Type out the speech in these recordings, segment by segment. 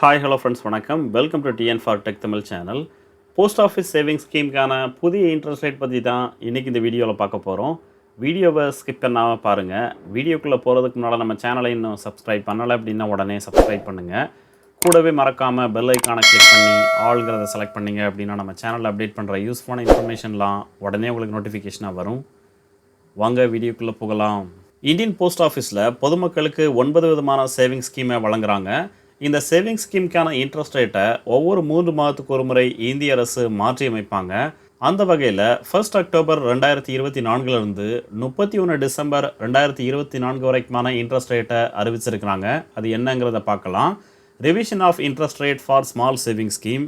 Hi hello friends வணக்கம். Welcome to TN for tech Tamil channel post office savings ஸ்கீமுக்கான புதிய interest rate பற்றி தான் இன்றைக்கி இந்த வீடியோவில் பார்க்க போகிறோம் வீடியோவை ஸ்கிப் பண்ணாமல் பாருங்கள் வீடியோக்குள்ளே போகிறதுக்கு முன்னால் நம்ம சேனலை இன்னும் சப்ஸ்கிரைப் பண்ணலை அப்படின்னா உடனே சப்ஸ்கிரைப் பண்ணுங்கள் கூடவே மறக்காமல் பெல் ஐக்கானை கிளிக் பண்ணி ஆளுங்கிறத செலக்ட் பண்ணிங்க அப்படின்னா நம்ம சேனலில் அப்டேட் பண்ணுற யூஸ்ஃபுல்லான இன்ஃபர்மேஷன்லாம் உடனே உங்களுக்கு நோட்டிஃபிகேஷனாக வரும். வாங்க வீடியோக்குள்ளே போகலாம். இந்தியன் போஸ்ட் ஆஃபீஸில் பொதுமக்களுக்கு ஒன்பது விதமான சேவிங்ஸ் ஸ்கீமை வழங்குறாங்க. இந்த சேவிங்ஸ் ஸ்கீமுக்கான இன்ட்ரெஸ்ட் ரேட்டை ஒவ்வொரு மூன்று மாதத்துக்கு ஒரு முறை இந்திய அரசு மாற்றி அமைப்பாங்க. அந்த வகையில் ஃபர்ஸ்ட் அக்டோபர் ரெண்டாயிரத்தி இருபத்தி நான்குலேருந்து முப்பத்தி ஒன்று டிசம்பர் ரெண்டாயிரத்தி இருபத்தி நான்கு வரைக்குமான இன்ட்ரெஸ்ட் ரேட்டை அறிவிச்சிருக்கிறாங்க. அது என்னங்கிறத பார்க்கலாம். Revision of interest rate for small saving scheme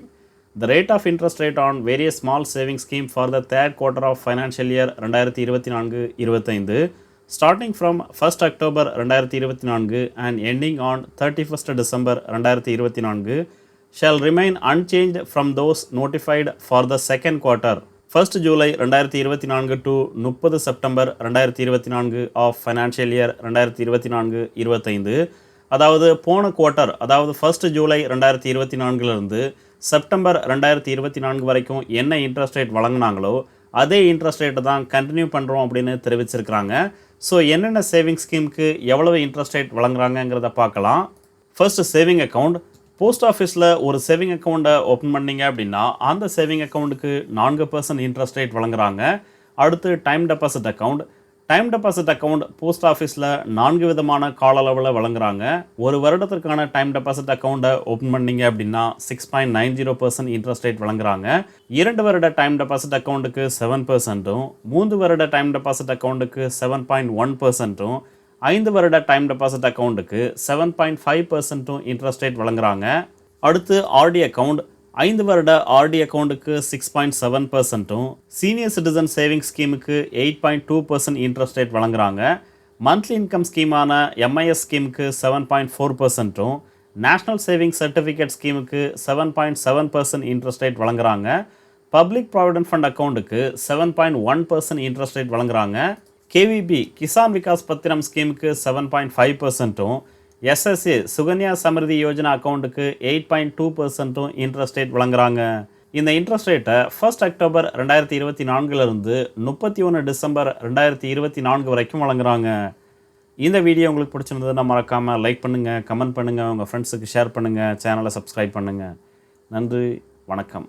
the rate of interest rate on various small saving scheme for the third quarter of financial year ரெண்டாயிரத்தி இருபத்தி நான்கு இருபத்தைந்து. ஸ்டார்டிங் ஃப்ரம் ஃபர்ஸ்ட் அக்டோபர் ரெண்டாயிரத்தி இருபத்தி நான்கு and ending on thirty first December ரெண்டாயிரத்தி இருபத்தி நான்கு shall remain unchange from those notified for the second quarter first July ரெண்டாயிரத்தி இருபத்தி நான்கு டு முப்பது செப்டம்பர் ரெண்டாயிரத்தி இருபத்தி நான்கு ஆஃப் ஃபைனான்ஷியல் இயர் ரெண்டாயிரத்தி இருபத்தி நான்கு இருபத்தைந்து. அதாவது போன குவார்ட்டர் அதாவது ஃபர்ஸ்ட் ஜூலை ரெண்டாயிரத்தி இருபத்தி நான்குலேருந்து செப்டம்பர் ரெண்டாயிரத்தி இருபத்தி நான்கு வரைக்கும் என்ன இன்ட்ரெஸ்ட் ரேட் வழங்கினாங்களோ அதே இன்ட்ரெஸ்ட் ரேட்டை தான் கண்டினியூ பண்ணுறோம் அப்படின்னு தெரிவிச்சிருக்கிறாங்க. ஸோ என்னென்ன சேவிங் ஸ்கீமுக்கு எவ்வளவு இன்ட்ரெஸ்ட் ரேட் வழங்குறாங்கங்கிறத பார்க்கலாம். ஃபர்ஸ்ட் சேவிங் அக்கௌண்ட் போஸ்ட் ஆஃபீஸில் ஒரு சேவிங் அக்கௌண்ட்டை ஓப்பன் பண்ணீங்க அப்படின்னா அந்த சேவிங் அக்கௌண்ட்டுக்கு நான்கு பர்சன்ட் இன்ட்ரெஸ்ட் ரேட் வழங்குறாங்க. அடுத்து time deposit account time deposit account post ஆஃபீஸில் நான்கு விதமான கால அளவில் வழங்குறாங்க. ஒரு வருடத்திற்கான டைம் டெபாசிட் அக்கௌண்ட்டை ஓப்பன் பண்ணீங்க அப்படின்னா six point nine zero percent interest rate வழங்குறாங்க. இரண்டு வருட டைம் டெபாசிட் அக்கௌண்ட்டுக்கு செவன் பர்சன்ட்டும் மூன்று வருட டைம் டெபாசிட் அக்கௌண்ட்டுக்கு செவன் பாயிண்ட் ஒன் பர்சன்ட்டும் ஐந்து வருட டைம் டெபாசிட் அக்கௌண்ட்டுக்கு செவன் பாயிண்ட் ஃபைவ் பர்சன்ட்டும் இன்ட்ரெஸ்ட் ரேட் வழங்குறாங்க. அடுத்து ஆர்டி அக்கௌண்ட் ஐந்து வருட ஆர்டி அக்கௌண்ட்டுக்கு சிக்ஸ் பாயிண்ட் செவன் பர்சன்ட்டும் senior citizen saving ஸ்கீமுக்கு eight point two percent interest rate வழங்குறாங்க. மந்த்லி இன்கம் ஸ்கீமான எம்ஐஎஸ் ஸ்கீமுக்கு செவன் பாயிண்ட் ஃபோர் பர்சன்ட்டும் national saving certificate ஸ்கீமுக்கு seven point seven percent interest rate வழங்குறாங்க. பப்ளிக் ப்ராவிடென்ட் ஃபண்ட் அக்கௌண்ட்டுக்கு seven point one percent interest rate வழங்குறாங்க. KVP Kisan Vikas பத்திரம் ஸ்கீமுக்கு seven point five பர்சன்ட்டும் எஸ்எஸ்ஏ சுகன்யா சமிருதி யோஜனா அக்கௌண்ட்டுக்கு எயிட் பாயிண்ட் டூ பர்சன்ட்டும் இன்ட்ரெஸ்ட் ரேட் வழங்குறாங்க. இந்த இன்ட்ரெஸ்ட் ரேட்டை ஃபர்ஸ்ட் அக்டோபர் ரெண்டாயிரத்தி இருபத்தி நான்குலேருந்து முப்பத்தி ஒன்று டிசம்பர் ரெண்டாயிரத்தி இருபத்தி நான்கு வரைக்கும் வழங்குறாங்க. இந்த வீடியோ உங்களுக்கு பிடிச்சிருந்ததுன்னா மறக்காமல் லைக் பண்ணுங்கள் கமெண்ட் பண்ணுங்கள் உங்கள் ஃப்ரெண்ட்ஸுக்கு ஷேர் பண்ணுங்கள் சேனலை சப்ஸ்கிரைப் பண்ணுங்கள் நன்றி வணக்கம்.